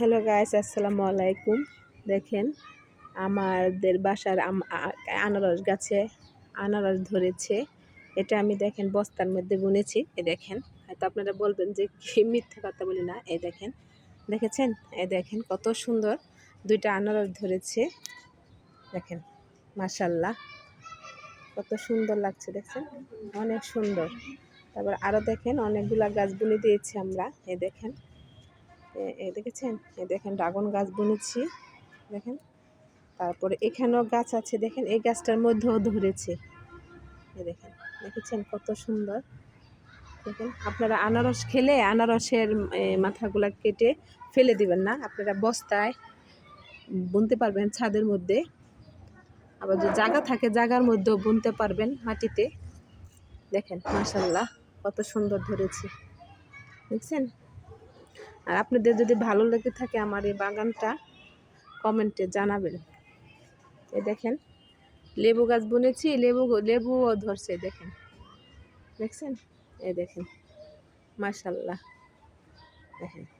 Hello guys, আসসালামু আলাইকুম। দেখেন, আমাদের বাসার আনারস গাছে আনারস ধরেছে। এটা আমি দেখেন, বস্তার মধ্যে বুনেছি। এ দেখেন, হয়তো আপনারা বলবেন যে কি মিথ্যা কথা বলি না। এই দেখেন, দেখেছেন? এ দেখেন, কত সুন্দর দুইটা আনারস ধরেছে। দেখেন মাশাল্লাহ কত সুন্দর লাগছে, দেখছেন? অনেক সুন্দর। তারপর আরও দেখেন, অনেকগুলা গাছ বুনে দিয়েছি আমরা। এ দেখেন দেখেছেন? এ, দেখেন ড্রাগন গাছ বুনেছি, দেখেন। তারপরে এখানেও গাছ আছে, দেখেন, এই গাছটার মধ্যেও ধরেছে। এ, দেখেন, দেখেছেন কত সুন্দর? দেখেন, আপনারা আনারস খেলে আনারসের মাথাগুলা কেটে ফেলে দিবেন না। আপনারা বস্তায় বুনতে পারবেন ছাদের মধ্যে। আবার যে জায়গা থাকে, জায়গার মধ্যেও বুনতে পারবেন মাটিতে। দেখেন মাসাল্লাহ কত সুন্দর ধরেছে। দেখছেন? আর আপনাদের যদি ভালো লেগে থাকে আমার এই বাগানটা, কমেন্টে জানাবেন। এই দেখেন, লেবু গাছ বুনেছি, লেবু লেবুও ধরছে, দেখেন। দেখছেন? এই দেখেন, মাশাল্লাহ। দেখেন।